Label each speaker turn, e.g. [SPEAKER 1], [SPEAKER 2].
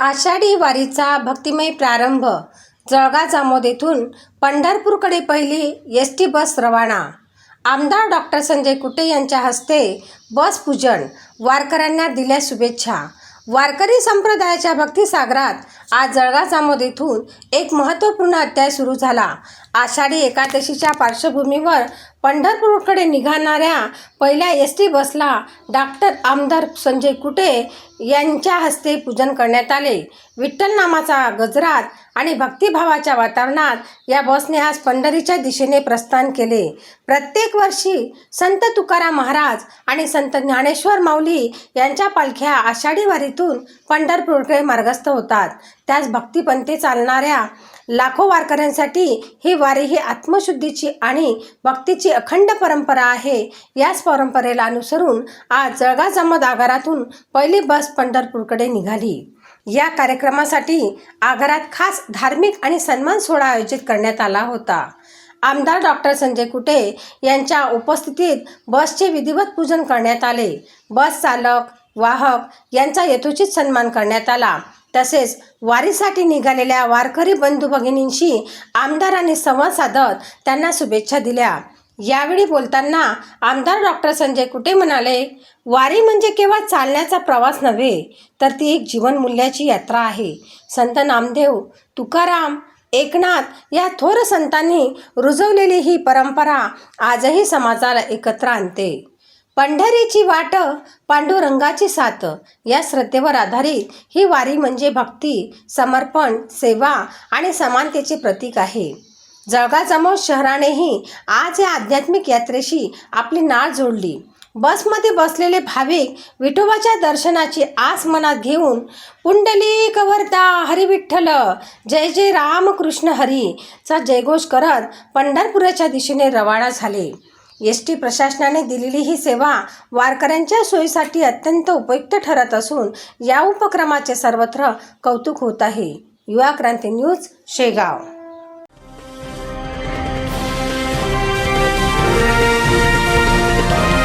[SPEAKER 1] आषाढी वारीचा भक्तिमय प्रारंभ जळगाव जामोद येथून पंढरपूरकडे पहिली एस टी बस रवाना. आमदार डॉक्टर संजय कुटे यांच्या हस्ते बस पूजन वारकऱ्यांना दिल्या शुभेच्छा. वारकरी संप्रदायाच्या भक्तिसागरात आज जळगाव जामोद येथून एक महत्त्वपूर्ण अध्याय सुरू झाला. आषाढी एकादशीच्या पार्श्वभूमीवर पंढरपूरकडे निघाणाऱ्या पहिल्या एस टी बसला डॉक्टर आमदार संजय कुटे यांच्या हस्ते पूजन करण्यात आले. विठ्ठल नामाचा गजरात आणि भक्तिभावाच्या वातावरणात या बसने आज पंढरीच्या दिशेने प्रस्थान केले. प्रत्येक वर्षी संत तुकाराम महाराज आणि संत ज्ञानेश्वर माऊली यांच्या पालख्या आषाढी वारीतून पंढरपूरकडे मार्गस्थ होतात. त्याच भक्तिपंथी चालणाऱ्या लाखो वारकऱ्यांसाठी ही वारी ही आत्मशुद्धीची आणि भक्तीची अखंड परंपरा आहे. याच परंपरेला अनुसरून आज जळगाव जमद आगारातून पहिली बस पंढरपूरकडे निघाली. या कार्यक्रमासाठी आगारात खास धार्मिक आणि सन्मान सोहळा आयोजित करण्यात आला होता. आमदार डॉक्टर संजय कुटे यांच्या उपस्थितीत बसचे विधिवत पूजन करण्यात आले. बस चालक वाहक यांचा यथोचित सन्मान करण्यात आला. तसेच वारीसाठी निघालेल्या वारकरी बंधू भगिनींशी आमदारांनी संवाद साधत त्यांना शुभेच्छा दिल्या. यावेळी बोलताना आमदार डॉक्टर संजय कुटे म्हणाले वारी म्हणजे केवळ चालण्याचा प्रवास नव्हे तर ती एक जीवनमूल्याची यात्रा आहे. संत नामदेव तुकाराम एकनाथ या थोर संतांनी रुजवलेली ही परंपरा आजही समाजाला एकत्र आणते. पंढरीची वाट पांडुरंगाची साथ या श्रद्धेवर आधारित ही वारी म्हणजे भक्ती समर्पण सेवा आणि समानतेचे प्रतीक आहे. जळगाव शहरानेही आज या आध्यात्मिक यात्रेशी आपली नाळ जोडली. बसमध्ये बसलेले भाविक विठोबाच्या दर्शनाची आस मनात घेऊन पुंडली कवरता हरी विठ्ठल जय जय रामकृष्ण हरी चा जयघोष करत पंढरपुराच्या दिशेने रवाना झाले. एस टी प्रशासनाने दिलेली ही सेवा वारकऱ्यांच्या सोयीसाठी अत्यंत उपयुक्त ठरत असून या उपक्रमाचे सर्वत्र कौतुक होत आहे. युवा क्रांती न्यूज शेगाव.